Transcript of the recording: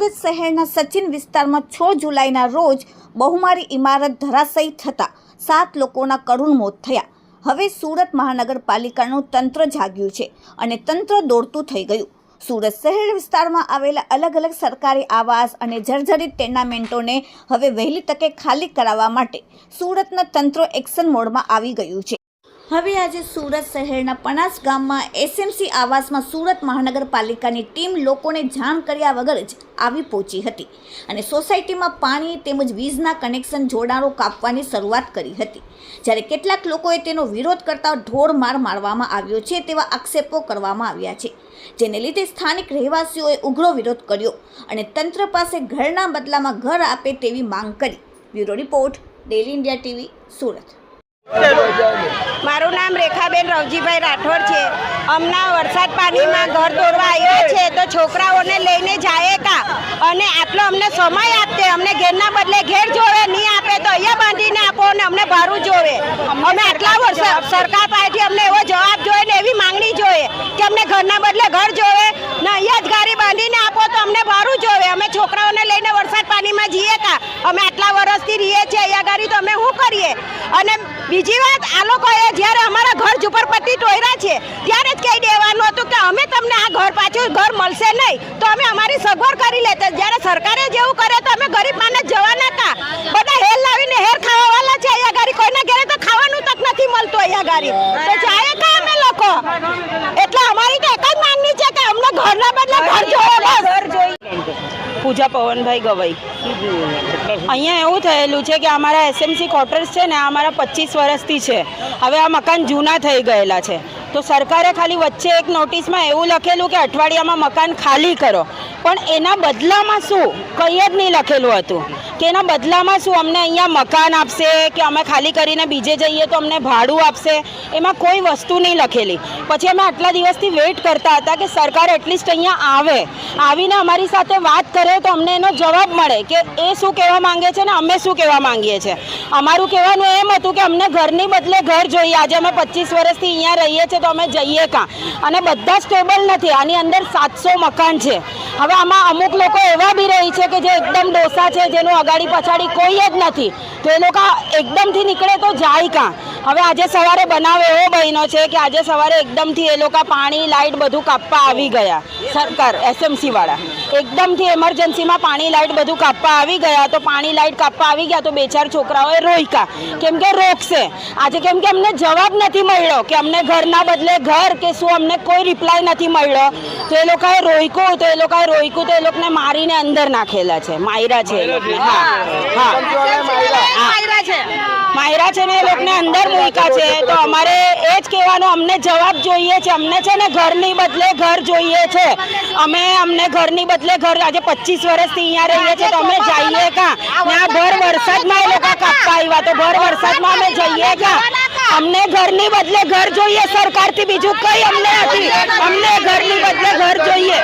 સુરત શહેરના સચિન વિસ્તારમાં છ જુલાઈના રોજ બહુમારી ઇમારત ધરાશયી થતાં સાત લોકોના કરુણ મોત થયા. હવે સુરત મહાનગરપાલિકાનું તંત્ર જાગ્યું છે અને તંત્ર દોડતું થઈ ગયું. સુરત શહેર વિસ્તારમાં આવેલા અલગ અલગ સરકારી આવાસ અને જર્જરિત ટેર્નામેન્ટોને હવે વહેલી તકે ખાલી કરાવવા માટે સુરતના તંત્ર એક્શન મોડમાં આવી ગયું છે. હવે આજે સુરત શહેરના પનાસ ગામમાં એસએમસી આવાસમાં સુરત મહાનગરપાલિકાની ટીમ લોકોને જાણ કર્યા વગર જ આવી પહોંચી હતી અને સોસાયટીમાં પાણી તેમજ વીજના કનેક્શન જોડાણો કાપવાની શરૂઆત કરી હતી. જ્યારે કેટલાક લોકોએ તેનો વિરોધ કરતા ઢોર માર મારવામાં આવ્યો છે તેવા આક્ષેપો કરવામાં આવ્યા છે. જેને લીધે સ્થાનિક રહેવાસીઓએ ઉગ્ર વિરોધ કર્યો અને તંત્ર પાસે ઘરના બદલામાં ઘર આપે તેવી માંગ કરી. Bureau report daily India TV Surat. મારું નામ રેખાબેન રવજીભાઈ રાઠોડ છે. હમણાં વરસાદ પાણીમાં ઘર દોરવા આવ્યા છે તો છોકરાઓને લઈને જાય કા? અને આટલો અમને સમય આપતે, અમને ઘેરના બદલે ઘેર જોવે, નહીં આપે તો અહીંયા બાંધીને આપો અને અમને ભારું જોવે. અમે આટલા વર્ષ સરકાર પાસેથી અમને એવો જવાબ જોઈએ ને એવી માંગણી જોઈએ કે અમને ઘરના બદલે ઘર જોવે, ને અહીંયા જ ગાડી બાંધીને આપો તો અમને ભારું જોવે. અમે છોકરાઓને લઈને વરસાદ પાણીમાં જઈએ કા? અમે આટલા વર્ષથી રહીએ છીએ, અહીંયા ગાડી તો અમે શું કરીએ? અને બીજી વાત, આ લોકોએ જ્યારે અમારા ઘર ઝુંપડપટ્ટી ટોયરા છે, ત્યારે જ કહી દેવાનું હતું કે અમે તમને આ ઘર પાછું ઘર મળશે નહીં. તો અમે અમારી સગવડ કરી લેતા. જ્યારે સરકારે જેવું કરે તો અમે ગરીબ માણસ જવાના હતા. બધા હેર લાવીને હેર ખાવાવાલા છે અહીંયા ગાડી. કોઈના ઘરે તો ખાવાનું તક નથી મળતું અહીંયા ગાડી. તો જાય કા અમે લોકો? એટલે અમારી તો એક જ માંગણી છે કે અમને ઘરના બદલે ઘર જોઈએ પૂજા પવનભાઈ ગવાઈ. અહીંયા એવું થયેલું છે કે અમારા એસએમસી ક્વાર્ટર્સ છે ને અમારા પચીસ વર્ષથી છે. હવે આ મકાન જૂના થઈ ગયેલા છે. તો સરકારે ખાલી વચ્ચે એક નોટિસમાં એવું લખેલું કે અઠવાડિયામાં મકાન ખાલી કરો. પણ એના બદલામાં શું? કંઈ જ નહીં લખેલું હતું. કે એના બદલામાં શું? અમને અહીંયા મકાન આપશે કે અમે ખાલી કરીને બીજે જઈએ તો અમને ભાડું આપશે? એમાં કોઈ વસ્તુ નહીં લખેલી. પછી અમે આટલા દિવસથી વેઇટ કરતા હતા કે સરકાર એટલીસ્ટ અહીંયા આવે. આવીને અમારી સાથે વાત કરે તો અમને એનો જવાબ મળે કે એ શું કહેવા માંગે છે ને અમે શું કહેવા માંગીએ છીએ અમારું કહેવાનું એમ હતું કે અમને ઘરની બદલે ઘર જોઈએ. આજે અમે પચીસ વર્ષથી અહીંયા રહીએ છીએ તો અમે જઈએ કાં? અને બધા સ્ટેબલ નથી, આની અંદર સાતસો મકાન છે. હવે આમાં અમુક લોકો એવા બી રહી છે કે જે એકદમ ડોસા છે, જેનું અગાડી પછાડી કોઈ જ નથી. તો એ લોકો એકદમથી નીકળે તો જાય કાં? હવે આજે સવારે બનાવ એવો બન્યો છે કે આજે સવારે એકદમથી એ લોકો પાણી લાઇટ બધું કાપવા આવી ગયા. સરકાર એસએમસી વાળા. એકદમથી એમરજન્સીમાં પાણી લાઇટ બધું કાપવા આવી ગયા. તો પાણી લાઇટ કાપવા આવી ગયા તો બે ચાર છોકરાઓએ રોક્યા. કેમ કે રોકશે. આજે કેમ કે અમને જવાબ નથી મળ્યો કે અમને ઘરના બદલે ઘર કે શું અમને કોઈ રિપ્લાય નથી મળ્યો. તો એ લોકોએ રોક્યું, તો એ લોકોએ રોક્યું, તો એ લોકોને મારીને અંદર નાખેલા છે માયરા છે હા હા. માયરા છે ને એ લોકોને અંદર મૂક્યા છે, તો અમારે એ જ કહેવાનું અમને જવાબ જોઈએ છે. અમને છે ને ઘરની બદલે ઘર જોઈએ છે. અમે અમને ઘરની બદલે ઘર, આજે પચીસ વર્ષથી અહીંયા રહીએ છીએ, તો અમે જઈએ કાં ત્યાં ભર વરસાદમાં એ લોકો કાપવા આવ્યા, તો ભર વરસાદમાં અમે જઈએ કાં અમને ઘરની બદલે ઘર જોઈએ, સરકારથી બીજું કંઈ અમને નથી. અમને ઘરની બદલે ઘર જોઈએ.